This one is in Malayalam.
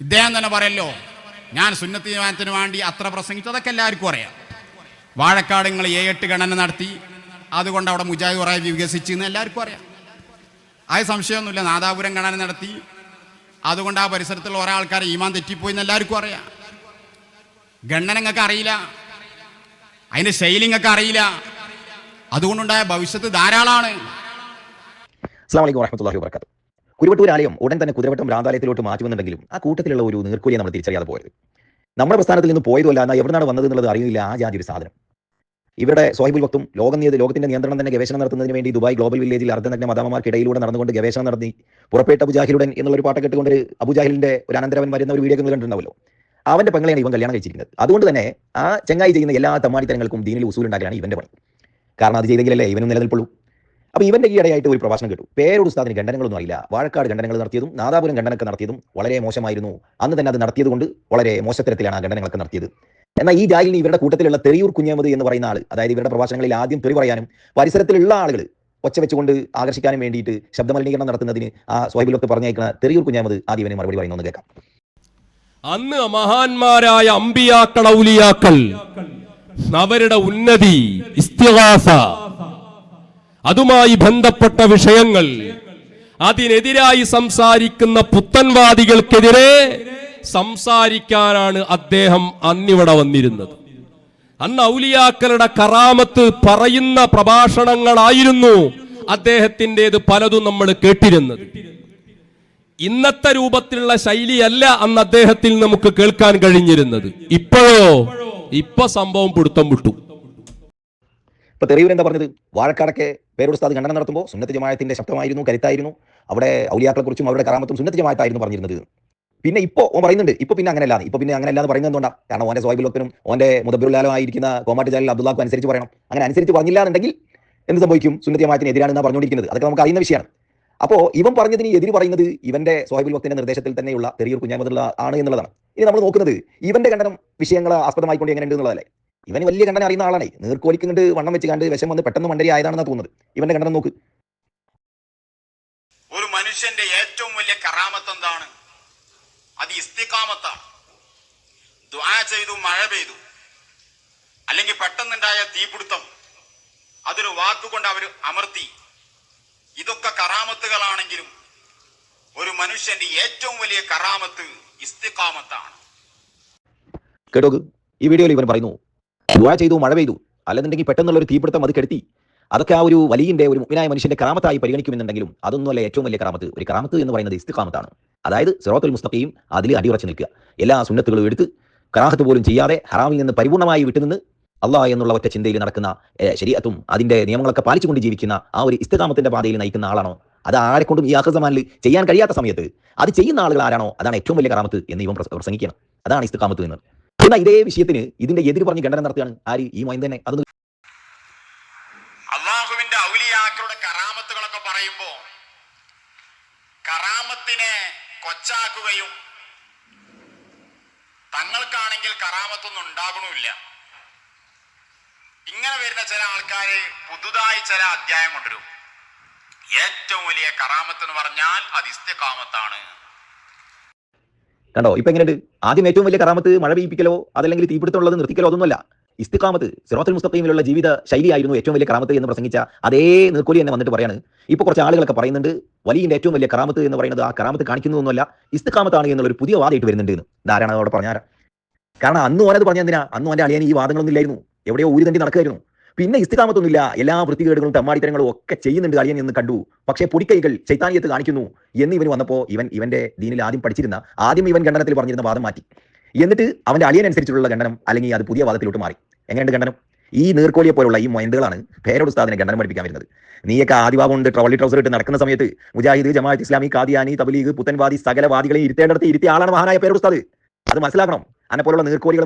ഇദ്ദേഹം തന്നെ പറയല്ലോ ഞാൻ സുന്നത്തി വേണ്ടി അത്ര പ്രസംഗിച്ചു. അതൊക്കെ എല്ലാവർക്കും അറിയാം. വാഴക്കാട് നിങ്ങൾ ഏ എട്ട് ഗണന നടത്തി അതുകൊണ്ട് അവിടെ മുജാഹിദ് കുറേ വികസിച്ചു എന്ന് എല്ലാവർക്കും അറിയാം. അത് സംശയമൊന്നുമില്ല നാദാപുരം ഗണന നടത്തി അതുകൊണ്ട് ആ പരിസരത്തുള്ള ഒരാൾക്കാരെ ഈമാൻ തെറ്റിപ്പോയി എന്ന് എല്ലാവർക്കും അറിയാം. ഗണ്ണന നിങ്ങൾക്ക് അറിയില്ല അതിന്റെ ശൈലി നിങ്ങൾക്ക് അറിയില്ല അതുകൊണ്ടുണ്ടായ ഭവിഷ്യത്ത് ധാരാളമാണ്. അസ്സാം വലൈക്കും വാഹമത്തല്ലാഹി വബർക്കാത്തു കുരുവട്ടൂർ ആലയം ഉടൻ തന്നെ കുതിരവട്ടം ഭ്രാന്താലയത്തിലോട്ട് മാറ്റുമെന്നുണ്ടെങ്കിലും ആ കൂട്ടത്തിലുള്ള ഒരു നീർക്കൂലിയെ നമ്മൾ തിരിച്ചറിയാതെ പോയത്. നമ്മുടെ പ്രസ്ഥാനത്തിൽ നിന്ന് പോയതുമല്ല എന്നാൽ എവിടെയാണ് വന്നത് എന്നുള്ളത് അറിയില്ല ആ ജാതി ഒരു സാധനം. ഇവിടെ സോഹിബുൽ വക്തും ലോകം ലോകത്തിന്റെ നിയന്ത്രണം തന്നെ ഗവേഷണം നടത്തുന്നതിന് വേണ്ടി ദുബായ് ഗ്ലോബൽ വില്ലേജിൽ അർദ്ധനഗ്ന മദാമമാർക്കിടയിലൂടെ നടന്നുകൊണ്ട് ഗവേഷണം നടത്തി പുറപ്പെട്ട അബുജാഹിലുടൻ എന്നുള്ള ഒരു പാട്ട് കേട്ടുകൊണ്ട് അബുജാഹിലിന്റെ ഒരു അനന്തരവൻ വരുന്ന ഒരു വീഡിയോ കണ്ടിട്ടുണ്ടാവല്ലോ അവന്റെ പെങ്ങളെയാണ് ഇവൻ കല്യാണം കഴിച്ചിരിക്കുന്നത്. അതുകൊണ്ട് തന്നെ ആ ചെങ്ങായി ചെയ്യുന്ന എല്ലാ തമ്മാടിത്തരങ്ങൾക്കും ദീനിൽ ഉസൂലുണ്ടാക്കലാണ് ഇവന്റെ പണി. കാരണം അത് ചെയ്തെങ്കിലല്ലേ ഇവനും നിലനിൽപ്പുള്ളൂ. അപ്പൊ ഇവന്റെ ഈ ഇടയായിട്ട് ഒരു പ്രഭാഷണം കേട്ടു. പേരോട് ഉസ്താദിന് ഖണ്ഡനങ്ങളൊന്നും അറിയില്ല. വാഴക്കാട് ഖണ്ഡനങ്ങൾ നടത്തിയതും നാദാപുരം ഖണ്ഡനൊക്കെ നടത്തിയതും വളരെ മോശമായിരുന്നു. അന്ന് തന്നെ അത് നടത്തിയത് കൊണ്ട് വളരെ മോശത്തരത്തിലാണ് ആ ഖണ്ഡനങ്ങളൊക്കെ നടത്തിയത്. എന്നാൽ ഈ ജാലിന് ഇവരുടെ കൂട്ടത്തിലുള്ള തെറിയൂർ കുഞ്ഞമ്മദ് എന്ന് പറയുന്ന ആൾ അതായത് ഇവരുടെ പ്രഭാഷണങ്ങളിൽ ആദ്യം തെറി പറയാനും പരിസരത്തിലുള്ള ആളുകൾ ഒച്ച വെച്ചുകൊണ്ട് ആകർഷിക്കാനും വേണ്ടിയിട്ട് ശബ്ദമലിനീകരണം നടത്തുന്നതിന് ആ സ്വൈബിലൊക്കെ പറഞ്ഞേക്കുന്ന തെറിയൂർ കുഞ്ഞാമത് ആദ്യം ഇവനെ മറുപടി പറയുന്നു കേൾക്കാം. അന്ന് മഹാന്മാരായ അമ്പിയാക്കൾ ഔലിയാക്കൾ അവരുടെ ഉന്നതി ഇസ്തിഹാസ അതുമായി ബന്ധപ്പെട്ട വിഷയങ്ങൾ. അതിനെതിരായി സംസാരിക്കുന്ന പുത്തൻവാദികൾക്കെതിരെ സംസാരിക്കാനാണ് അദ്ദേഹം അന്നിവിടെ വന്നിരുന്നത്. അന്ന് ഔലിയാക്കളുടെ കറാമത്ത് പറയുന്ന പ്രഭാഷണങ്ങളായിരുന്നു അദ്ദേഹത്തിന്റെത് പലതും നമ്മൾ കേട്ടിരുന്നത്. ഇന്നത്തെ രൂപത്തിലുള്ള ശൈലിയല്ല അന്ന് അദ്ദേഹത്തിൽ നമുക്ക് കേൾക്കാൻ കഴിഞ്ഞിരുന്നത്. ഇപ്പോഴോ? ഇപ്പൊ സംഭവം പിടുത്തം വിട്ടു. ഇപ്പൊ തെറിയൂർ എന്താ പറഞ്ഞത്? വാഴക്കാടൊക്കെ പേരോട് ഉസ്താദ് ഖണ്ഡനം നടത്തുമ്പോൾ സുന്നത്ത് ജമായത്തിന്റെ ശബ്ദമായിരുന്നു കരുത്തായിരുന്നു. അവിടെ ഔലിയാക്കളെ കുറിച്ചും അവരുടെ കറാമത്തും സുന്നത്ത് ജമായത്തായിരുന്നു പറഞ്ഞിരുന്നത്. പിന്നെ ഇപ്പോൾ ഓൻ പറയുന്നുണ്ട് ഇപ്പൊ പിന്നെ അങ്ങനെ അങ്ങനെയല്ല ഇപ്പൊ പിന്നെ അങ്ങനെയല്ല എന്ന് പറയുന്നത് എന്തുകൊണ്ടാ? കാരണം ഓന്റെ സ്വാബിലൊക്കനും ഓന്റെ മുദബിറുലാലും ആയിരിക്കുന്ന കോമാട്ട് ജാലിൽ അബ്ദുല്ലാക്കും അനുസരിച്ച് പറയണം. അങ്ങനെ അനുസരിച്ച് പറഞ്ഞില്ല എന്നുണ്ടെങ്കിൽ എന്ത് സംഭവിക്കും? സുന്നത്ത് എതിരാണ് എതിരാണെന്നാണ് പറഞ്ഞുകൊണ്ടിരിക്കുന്നത്. അതൊക്കെ നമുക്ക് അറിയുന്ന വിഷയമാണ്. അപ്പോൾ ഇവൻ പറഞ്ഞതിന് എതിര് പറയുന്നത് ഇവന്റെ സോഹബിൽ വക്തിന്റെ നിർദ്ദേശത്തിൽ തന്നെയുള്ള തെറിയൂർ കുഞ്ഞാമതുള്ള ആണ് എന്നുള്ളതാണ്. ഇനി നമ്മൾ നോക്കുന്നത് ഇവന്റെ ഖണ്ഡനം വിഷയങ്ങളെ ആസ്പദമായിക്കൊണ്ട് എങ്ങനെയുണ്ട് എന്നുള്ളതല്ലേ? ഇവന് വലിയ കണ്ടനെ അറിയുന്ന ആളാണ്. നീർക്കോലിക്ക് കണ്ട് വണ്ണം വെച്ച് കണ്ട് വിഷം വന്ന് പെട്ടെന്ന് മണ്ടരി ആയതാണെന്നാ തോന്നുന്നത്. ഇവന്റെ കണ്ടനം നോക്ക്. ഒരു മനുഷ്യന്റെ ഏറ്റവും വലിയ കറാമത്ത് എന്താണ്? അത് ഇസ്തിക്കാമത്താണ് ദ്വാ ചെയ്തു മഴ പെയ്തു. അല്ലെങ്കിൽ പെട്ടെന്നുണ്ടായ തീപിടുത്തം. അതൊരു വാക്കുകൊണ്ട് അവർ അമർത്തി. ഇതൊക്കെ കറാമത്തുകളാണെങ്കിലും ഒരു മനുഷ്യന്റെ ഏറ്റവും വലിയ കറാമത്ത് ഇസ്തിക്കാമത്താണ് കേട്ടോക്ക്? ഈ വീഡിയോയിൽ ഇവൻ പറയുന്നു ദുആ ചെയ്തു മഴ പെയ്തു. അല്ലെന്നുണ്ടെങ്കിൽ പെട്ടെന്നുള്ള ഒരു തീപിടുത്തം അത് കെടുത്തി. അതൊക്കെ ആ ഒരു വലിയന്റെ ഒരു മുഗ്നായ മനുഷ്യന്റെ കറാമത്തായി പരിഗണിക്കുമെന്നുണ്ടെങ്കിലും അതൊന്നുമല്ല ഏറ്റവും വലിയ കറാമത്ത് ഒരു കറാമത്ത് എന്ന് പറയുന്നത് ഇസ്തിഖാമത്താണ്. അതായത് സിറോത്തുൽ മുസ്തഖയും അതിൽ അടിയുറച്ചു നിൽക്കുക. എല്ലാ സുന്നത്തുകളും എടുത്ത് കറാഹത്ത് പോലും ചെയ്യാതെ ഹറാമിൽ നിന്ന് പരിപൂർണമായി വിട്ടുനിന്ന് അള്ളാഹ് എന്നുള്ള ഒറ്റ ചിന്തയിൽ നടക്കുന്ന ശരീരത്തും അതിന്റെ നിയമങ്ങളൊക്കെ പാലിച്ചുകൊണ്ട് ജീവിക്കുന്ന ആ ഒരു ഇസ്തിഖാമത്തിന്റെ പാതയിൽ നയിക്കുന്ന ആളാണോ? അത് ആരെ കൊണ്ടും ഈ ആഹ്സമാനിൽ ചെയ്യാൻ കഴിയാത്ത സമയത്ത് അത് ചെയ്യുന്ന ആളുകൾ ആരാണോ? അതാണ് ഏറ്റവും വലിയ കറാമത്ത് എന്ന് ഇവൻ പ്രസംഗിക്കണം. അതാണ് ഇസ്തിഖാമത്ത് എന്ന്. എന്നാൽ ഇതേ വിഷയത്തിന് ഇതിന്റെ എതിര് പറഞ്ഞ് ഖണ്ഡനം നടത്തുകയാണ്. ആര്? ഈ മൈൻ തന്നെ. അത് അള്ളാഹുവിന്റെ ഔലിയാക്കളുടെ കറാമത്തുകളൊക്കെ പറയുമ്പോ കറാമത്തിനെ കൊച്ചാക്കുകയും തങ്ങൾക്കാണെങ്കിൽ കറാമത്തൊന്നും ഉണ്ടാകണമില്ല ഇങ്ങനെ വരുന്ന ചില ആൾക്കാര് പുതുതായി ചില അധ്യായം കൊണ്ടുവരും. ഏറ്റവും വലിയ കറാമത്ത് എന്ന് പറഞ്ഞാൽ അത് ഇസ്തിഖാമത്താണ്. കണ്ടോ? ഇപ്പൊ എങ്ങനെയുണ്ട്? ആദ്യം ഏറ്റവും വലിയ കറാമത്ത് മഴ പെയ്യിപ്പിക്കലോ അതല്ലെങ്കിൽ തീപിടുത്തമുള്ളത് നിർത്തിക്കലോ അതൊന്നുമല്ല. ഇസ്തിഖാമത്ത് സിറോത്തുൽ മുസ്തഖീമിലുള്ള ജീവിത ശൈലിയായിരുന്നു ഏറ്റവും വലിയ കറാമത്ത് എന്ന് പ്രസംഗിച്ച അതേ നീർക്കോലി തന്നെ വന്നിട്ട് പറയാണ്. ഇപ്പൊ കുറച്ച് ആളുകളൊക്കെ പറയുന്നുണ്ട് വലിയന്റെ ഏറ്റവും വലിയ കറാമത്ത് എന്ന് പറയുന്നത് ആ കറാമത്ത് കാണിക്കുന്നതൊന്നുമല്ല ഇസ്തിഖാമത്താണ് എന്നുള്ള ഒരു പുതിയ വാദമായിട്ട് വരുന്നുണ്ട് എന്ന്. ധാരാളം അവിടെ പറഞ്ഞാരാ? കാരണം അന്ന് ഓനത് പറഞ്ഞ എന്തിനാ? അന്ന് ഓന്റെ അളിയാൻ ഈ വാദങ്ങളൊന്നും ഇല്ലായിരുന്നു. എവിടെയോ ഊരി തണ്ടി നടക്കുമായിരുന്നു പിന്നെ ഇസ്തികാമത്തൊന്നുമില്ല. എല്ലാ വൃത്തികേടുകളും തമ്മാടിത്തരങ്ങളും ഒക്കെ ചെയ്യുന്നുണ്ട് അളിയൻ എന്ന് കണ്ടു. പക്ഷേ പൊടിക്കൈകൾ ചൈത്താനിയത്ത് കാണിക്കുന്നു എന്ന് ഇവന് വന്നപ്പോൾ ഇവൻ ഇവന്റെ ദീനിൽ ആദ്യം പഠിച്ചിരുന്ന ആദ്യം ഇവൻ ഖണ്ഡനത്തിൽ പറഞ്ഞിരുന്ന വാദം മാറ്റി. എന്നിട്ട് അവന്റെ അളിയനുസരിച്ചുള്ള ഖണ്ഡനം അല്ലെങ്കിൽ അത് പുതിയ വാദത്തിലോട്ട് മാറി. എങ്ങനെയുണ്ട് ഖണ്ഡനം? ഈ നീർക്കോലിയെ പോലുള്ള ഈ മൊയന്തുകളാണ് പേരോട് ഉസ്താദിനെ ഖണ്ഡനം പഠിപ്പിക്കാൻ വരുന്നത്. നീയൊക്കെ ആദിവാവ് ഉണ്ട് ട്രോളി ട്രൗസർ ഇട്ട് നടക്കുന്ന സമയത്ത് മുജാഹിദ് ജമാഅത്ത് ഇസ്ലാമി കാദിയാനി തബ്ലീഗ് പുത്തൻവാദി സകല വാദികളെ ഇരുത്തേണ്ടടുത്ത് ഇരുത്തിയ ആളാണ് മഹാനായ പേരോട് ഉസ്താദ്. അത് മനസ്സിലാക്കണം. അതിനെ പോലുള്ള നീർക്കോലികൾ